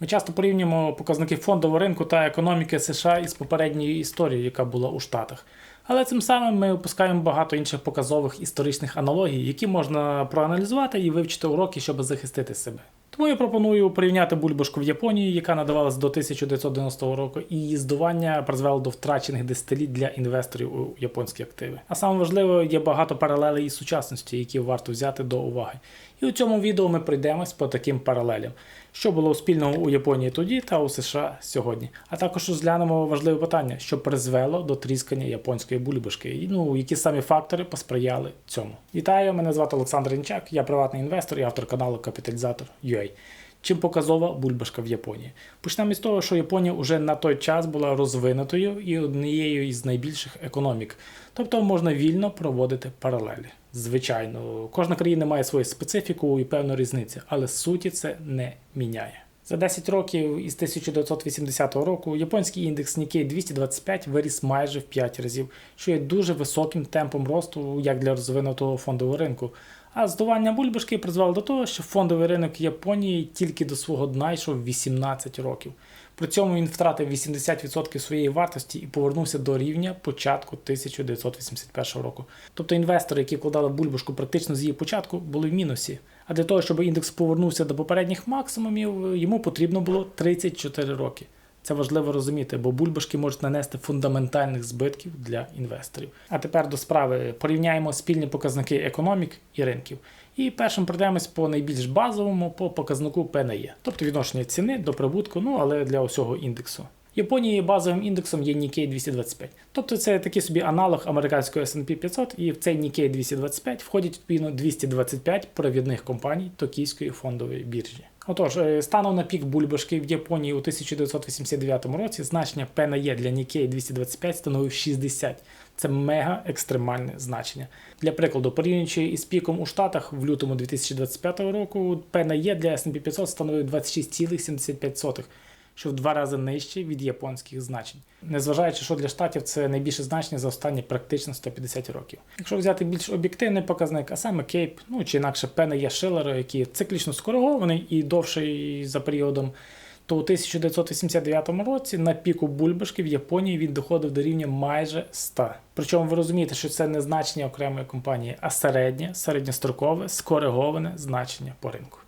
Ми часто порівнюємо показники фондового ринку та економіки США із попередньою історією, яка була у Штатах. Але цим самим ми опускаємо багато інших показових історичних аналогій, які можна проаналізувати і вивчити уроки, щоб захистити себе. Тому я пропоную порівняти бульбашку в Японії, яка надавалась до 1990 року, і її здування призвело до втрачених десятиліть для інвесторів у японські активи. А саме важливо, є багато паралелей із сучасності, які варто взяти до уваги. І у цьому відео ми пройдемось по таким паралелям, що було спільного у Японії тоді та у США сьогодні. А також розглянемо важливе питання, що призвело до тріскання японської бульбашки, і ну які самі фактори посприяли цьому. Вітаю, мене звати Олександр Інчак, я приватний інвестор і автор каналу Капіталізатор Чим показова бульбашка в Японії? Почнемо із того, що Японія вже на той час була розвинутою і однією із найбільших економік, тобто можна вільно проводити паралелі. Звичайно, кожна країна має свою специфіку і певну різницю, але суті це не міняє. За 10 років із 1980 року японський індекс Nikkei 225 виріс майже в 5 разів, що є дуже високим темпом росту як для розвинутого фондового ринку. А здування бульбашки призвело до того, що фондовий ринок Японії тільки до свого дна йшов 18 років. При цьому він втратив 80% своєї вартості і повернувся до рівня початку 1981 року. Тобто інвестори, які вкладали бульбашку практично з її початку, були в мінусі. А для того, щоб індекс повернувся до попередніх максимумів, йому потрібно було 34 роки. Це важливо розуміти, бо бульбашки можуть нанести фундаментальних збитків для інвесторів. А тепер до справи порівняємо спільні показники економік і ринків. І першим пройдемось по найбільш базовому по показнику ПНЕ, тобто відношення ціни до прибутку, ну але для усього індексу. Японії базовим індексом є Nikkei 225. Тобто це такий собі аналог американського S&P 500, і в цей Nikkei 225 входять відповідно 225 провідних компаній Токійської фондової біржі. Отож, е, станом на пік бульбашки в Японії у 1989 році значення ПНЕ для Nikkei 225 становив 60. Це мега екстремальне значення. Для прикладу, порівнюючи із піком у Штатах в лютому 2025 року, ПНЕ для S&P 500 становив 26,75 що в два рази нижче від японських значень, незважаючи, що для штатів це найбільше значення за останні практично 150 років. Якщо взяти більш об'єктивний показник, а саме Кейп, ну чи інакше пена є Шиллера, який циклічно скоригований і довший за періодом, то у 1989 році на піку бульбашки в Японії він доходив до рівня майже 100. Причому ви розумієте, що це не значення окремої компанії, а середнє, середньострокове, скориговане значення по ринку.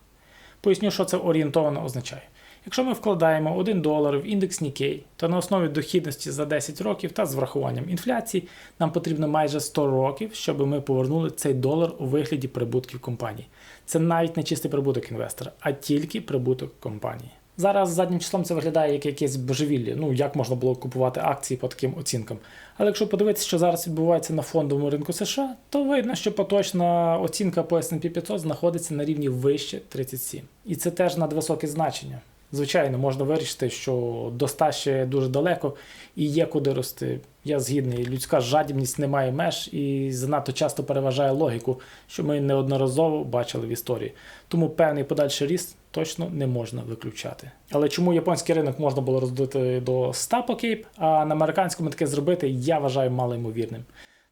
Поясню, що це орієнтовано означає. Якщо ми вкладаємо 1 долар в індекс Nikkei, то на основі дохідності за 10 років та з врахуванням інфляції нам потрібно майже 100 років, щоб ми повернули цей долар у вигляді прибутків компанії. Це навіть не чистий прибуток інвестора, а тільки прибуток компанії. Зараз заднім числом це виглядає як якесь божевілля. Ну як можна було купувати акції по таким оцінкам. Але якщо подивитися, що зараз відбувається на фондовому ринку США, то видно, що поточна оцінка по S&P 500 знаходиться на рівні вище 37. І це теж надвисоке значення. Звичайно, можна вирішити, що до 100 ще дуже далеко і є куди рости. Я згідний, людська жадібність не має меж і занадто часто переважає логіку, що ми неодноразово бачили в історії. Тому певний подальший ріст точно не можна виключати. Але чому японський ринок можна було роздати до 100 по кейп, а на американському таке зробити, я вважаю малоймовірним.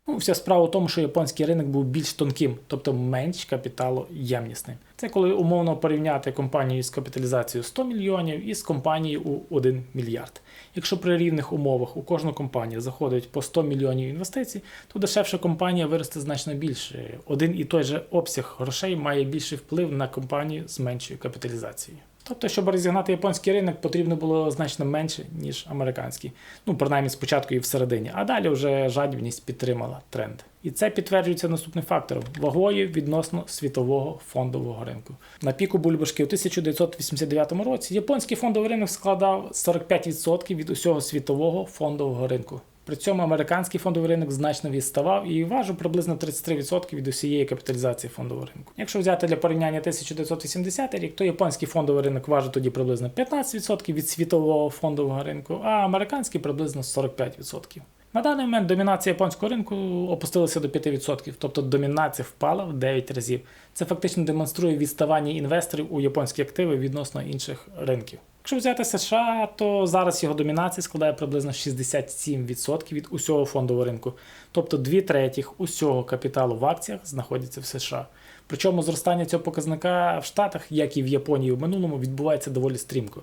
Ну, Вся справа в тому, що японський ринок був більш тонким, тобто менш капіталоємнісним. Це коли умовно порівняти компанію з капіталізацією 100 мільйонів із компанією у 1 мільярд. Якщо при рівних умовах у кожну компанію заходить по 100 мільйонів інвестицій, то дешевша компанія виросте значно більше. Один і той же обсяг грошей має більший вплив на компанію з меншою капіталізацією. Тобто, щоб розігнати японський ринок, потрібно було значно менше, ніж американський. Ну, принаймні спочатку і всередині, а далі вже жадібність підтримала тренд. І це підтверджується наступним фактором вагою відносно світового фондового ринку. На піку бульбашки у 1989 році японський фондовий ринок складав 45% від усього світового фондового ринку. При цьому американський фондовий ринок значно відставав і важив приблизно 33% від усієї капіталізації фондового ринку. Якщо взяти для порівняння 1980 рік, то японський фондовий ринок важив тоді приблизно 15% від світового фондового ринку, а американський приблизно 45%. На даний момент домінація японського ринку опустилася до 5%, тобто домінація впала в 9 разів. Це фактично демонструє відставання інвесторів у японські активи відносно інших ринків. Якщо взяти США, то зараз його домінація складає приблизно 67% від усього фондового ринку, тобто 2 третіх усього капіталу в акціях знаходяться в США. Причому зростання цього показника в Штатах, як і в Японії в минулому, відбувається доволі стрімко.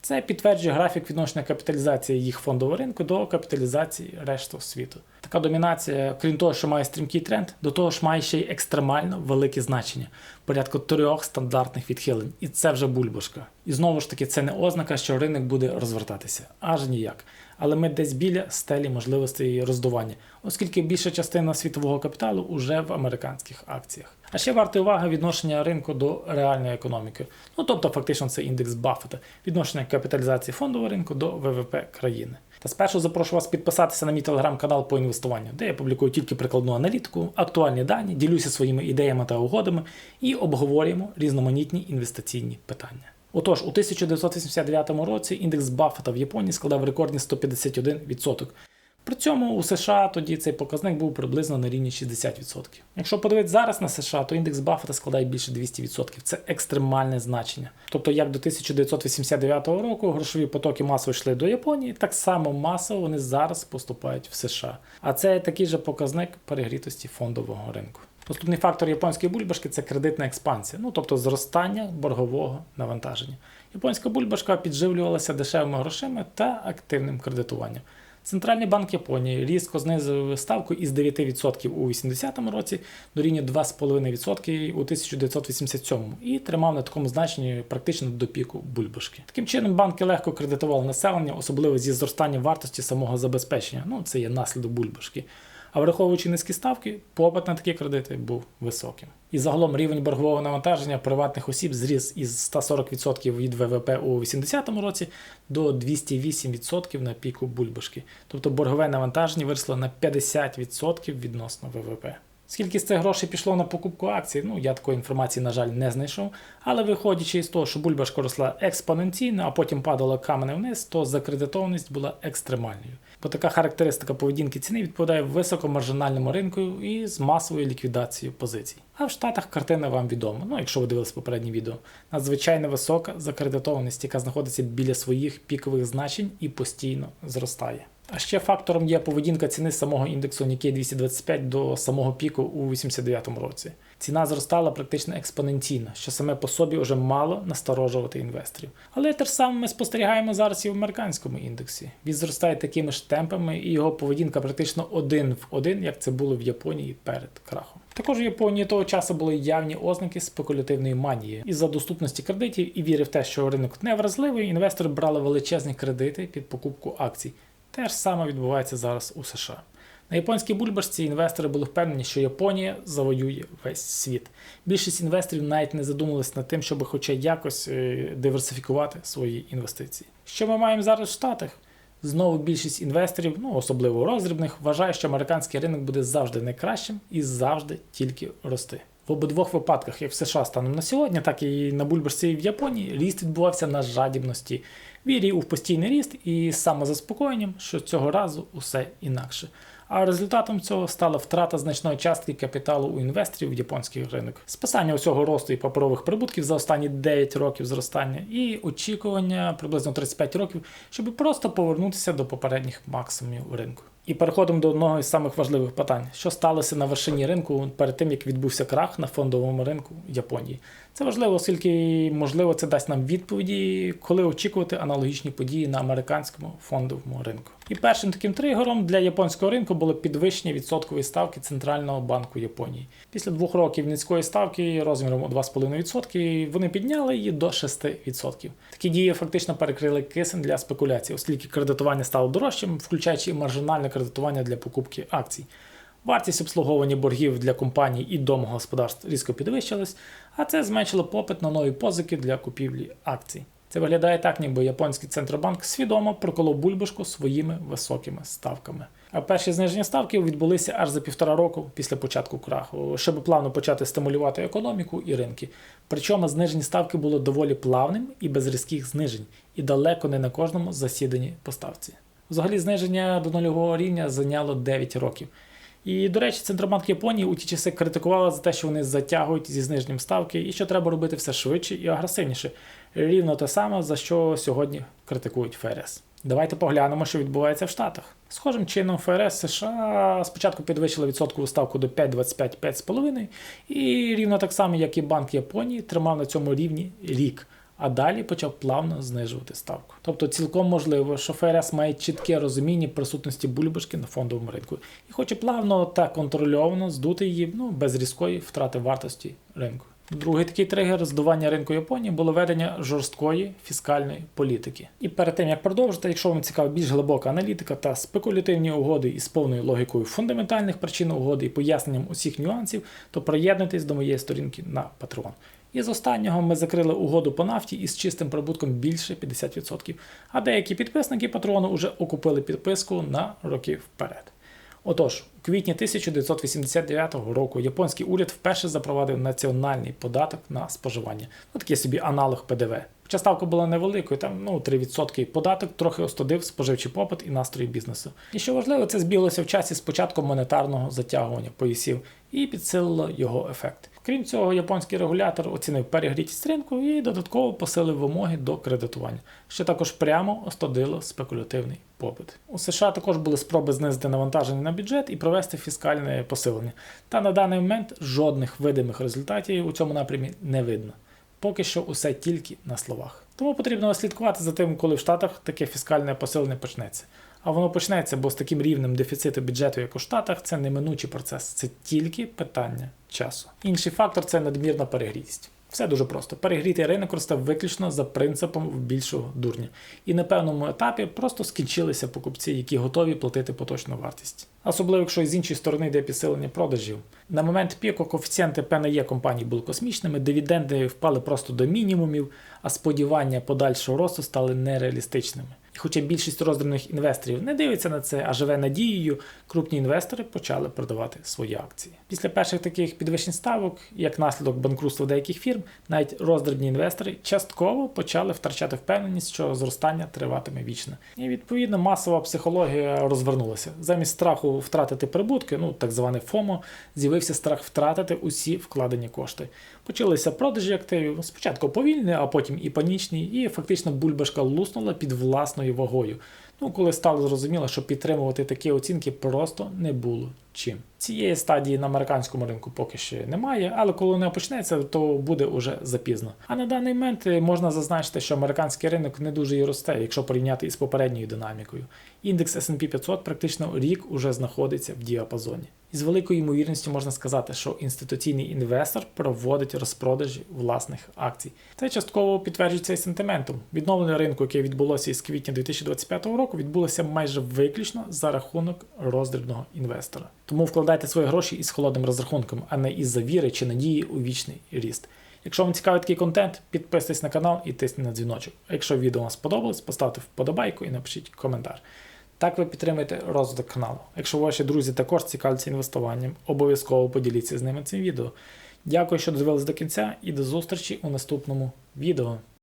Це підтверджує графік відношення капіталізації їх фондового ринку до капіталізації решти світу. Така домінація, крім того, що має стрімкий тренд, до того ж має ще й екстремально велике значення порядку трьох стандартних відхилень. І це вже бульбашка. І знову ж таки, це не ознака, що ринок буде розвертатися. Аж ніяк. Але ми десь біля стелі можливостей роздування, оскільки більша частина світового капіталу уже в американських акціях. А ще варта уваги відношення ринку до реальної економіки. Ну тобто, фактично, це індекс Баффета, відношення капіталізації фондового ринку до ВВП країни. Та спершу запрошу вас підписатися на мій телеграм-канал по інвестуванню, де я публікую тільки прикладну аналітику, актуальні дані, ділюся своїми ідеями та угодами і обговорюємо різноманітні інвестиційні питання. Отож, у 1989 році індекс Баффета в Японії складав рекордні 151%. При цьому у США тоді цей показник був приблизно на рівні 60%. Якщо подивитися зараз на США, то індекс Баффета складає більше 200%. Це екстремальне значення. Тобто, як до 1989 року грошові потоки масово йшли до Японії, так само масово вони зараз поступають в США. А це такий же показник перегрітості фондового ринку. Основний фактор японської бульбашки це кредитна експансія, ну тобто зростання боргового навантаження. Японська бульбашка підживлювалася дешевими грошима та активним кредитуванням. Центральний банк Японії різко знизив ставку із 9% у 80-му році до рівня 2,5% у 1987 і тримав на такому значенні практично до піку бульбашки. Таким чином, банки легко кредитували населення, особливо зі зростанням вартості самого забезпечення. Ну це є наслідок бульбашки. А враховуючи низькі ставки, попит на такі кредити був високим. І загалом рівень боргового навантаження приватних осіб зріс із 140% від ВВП у 80-му році до 208% на піку бульбашки. Тобто боргове навантаження виросло на 50% відносно ВВП. Скільки з цих грошей пішло на покупку акцій, ну я такої інформації, на жаль, не знайшов. Але виходячи із того, що бульбашка росла експоненційно, а потім падала каменем вниз, то закредитованість була екстремальною. Бо така характеристика поведінки ціни відповідає високомаржинальному ринку і з масовою ліквідацією позицій. А в Штатах картина вам відома, ну якщо ви дивились попереднє відео, надзвичайно висока закредитованість, яка знаходиться біля своїх пікових значень і постійно зростає. А ще фактором є поведінка ціни самого індексу Nikkei 225 до самого піку у 89-му році. Ціна зростала практично експоненційно, що саме по собі вже мало насторожувати інвесторів. Але те ж саме ми спостерігаємо зараз і в американському індексі. Він зростає такими ж темпами, і його поведінка практично один в один, як це було в Японії перед крахом. Також в Японії того часу були явні ознаки спекулятивної манії. Із-за доступності кредитів і віри в те, що ринок не вразливий, інвестори брали величезні кредити під покупку акцій. Те ж саме відбувається зараз у США. На японській бульбашці інвестори були впевнені, що Японія завоює весь світ. Більшість інвесторів навіть не задумувалися над тим, щоб хоча якось е, диверсифікувати свої інвестиції. Що ми маємо зараз в Штатах? Знову більшість інвесторів, ну особливо роздрібних, вважає, що американський ринок буде завжди найкращим і завжди тільки рости. В обидвох випадках, як в США станом на сьогодні, так і на бульбашці в Японії, ріст відбувався на жадібності, вірі у постійний ріст і самозаспокоєнням, що цього разу усе інакше. А результатом цього стала втрата значної частки капіталу у інвесторів в японський ринок, списання усього росту і паперових прибутків за останні 9 років зростання, і очікування приблизно 35 років, щоб просто повернутися до попередніх максимумів ринку. І переходимо до одного із самих важливих питань: що сталося на вершині ринку перед тим, як відбувся крах на фондовому ринку Японії. Це важливо, оскільки можливо це дасть нам відповіді, коли очікувати аналогічні події на американському фондовому ринку. І першим таким тригером для японського ринку було підвищення відсоткової ставки Центрального банку Японії. Після двох років низької ставки розміром у 2,5% вони підняли її до 6%. Такі дії фактично перекрили кисень для спекуляцій, оскільки кредитування стало дорожчим, включаючи і маржинальне кредитування для покупки акцій. Вартість обслуговування боргів для компаній і домогосподарств різко підвищилась, а це зменшило попит на нові позики для купівлі акцій. Це виглядає так, ніби японський центробанк свідомо проколов бульбашку своїми високими ставками. А перші зниження ставків відбулися аж за півтора року після початку краху, щоб плавно почати стимулювати економіку і ринки. Причому знижені ставки було доволі плавним і без різких знижень, і далеко не на кожному засіданні поставці. Взагалі, зниження до нульового рівня зайняло 9 років. І, до речі, Центробанк Японії у ті часи критикували за те, що вони затягують зі зниженням ставки і що треба робити все швидше і агресивніше. Рівно те саме, за що сьогодні критикують ФРС. Давайте поглянемо, що відбувається в Штатах. Схожим чином, ФРС США спочатку підвищила відсоткову ставку до 5,25 5,5 і рівно так само, як і Банк Японії, тримав на цьому рівні рік. А далі почав плавно знижувати ставку. Тобто цілком можливо, що ФРС має чітке розуміння присутності бульбашки на фондовому ринку і хоче плавно та контрольовано здути її ну, без різкої втрати вартості ринку. Другий такий тригер здування ринку Японії було ведення жорсткої фіскальної політики. І перед тим як продовжити, якщо вам цікава більш глибока аналітика та спекулятивні угоди із повною логікою фундаментальних причин угоди і поясненням усіх нюансів, то приєднуйтесь до моєї сторінки на Patreon. І з останнього ми закрили угоду по нафті із чистим прибутком більше 50%, а деякі підписники патрону вже окупили підписку на роки вперед. Отож, у квітні 1989 року японський уряд вперше запровадив національний податок на споживання. Ну, такий собі аналог ПДВ. Хоча ставка була невеликою, там ну 3% податок трохи остудив споживчий попит і настрої бізнесу. І що важливо, це збіглося в часі з початком монетарного затягування поясів і підсилило його ефект. Крім цього, японський регулятор оцінив перегрітість ринку і додатково посилив вимоги до кредитування, що також прямо остудило спекулятивний попит. У США також були спроби знизити навантаження на бюджет і провести фіскальне посилення. Та на даний момент жодних видимих результатів у цьому напрямі не видно. Поки що усе тільки на словах. Тому потрібно слідкувати за тим, коли в Штатах таке фіскальне посилення почнеться. А воно почнеться, бо з таким рівнем дефіциту бюджету, як у Штатах, це неминучий процес, це тільки питання часу. Інший фактор це надмірна перегрітість. Все дуже просто. Перегрітий ринок росте виключно за принципом більшого дурня. І на певному етапі просто скінчилися покупці, які готові платити поточну вартість. Особливо, якщо з іншої сторони йде підсилення продажів. На момент піку коефіцієнти ПНЄ компаній були космічними, дивіденди впали просто до мінімумів, а сподівання подальшого росту стали нереалістичними. І хоча більшість роздрібних інвесторів не дивиться на це, а живе надією, крупні інвестори почали продавати свої акції. Після перших таких підвищень ставок, як наслідок банкрутства деяких фірм, навіть роздрібні інвестори частково почали втрачати впевненість, що зростання триватиме вічно. І відповідно масова психологія розвернулася. Замість страху втратити прибутки, ну так зване ФОМО, з'явився страх втратити усі вкладені кошти. Почалися продажі активів, спочатку повільні, а потім і панічні, і фактично бульбашка луснула під власною вагою. Ну, коли стало зрозуміло, що підтримувати такі оцінки просто не було чим. Цієї стадії на американському ринку поки ще немає, але коли вона почнеться, то буде уже запізно. А на даний момент е, можна зазначити, що американський ринок не дуже і росте, якщо порівняти із попередньою динамікою. Індекс S&P 500 практично рік уже знаходиться в діапазоні. І з великою ймовірністю можна сказати, що інституційний інвестор проводить розпродажі власних акцій. Це частково підтверджується і сентиментом. Відновлення ринку, яке відбулося із квітня 2025 року, відбулося майже виключно за рахунок роздрібного інвестора. Тому вкладайте свої гроші із холодним розрахунком, а не із-за віри чи надії у вічний ріст. Якщо вам цікавий такий контент, підписуйтесь на канал і тисніть на дзвіночок. А якщо відео вам сподобалось, поставте вподобайку і напишіть коментар. Так ви підтримуєте розвиток каналу. Якщо ваші друзі також цікавляться інвестуванням, обов'язково поділіться з ними цим відео. Дякую, що додивились до кінця, і до зустрічі у наступному відео.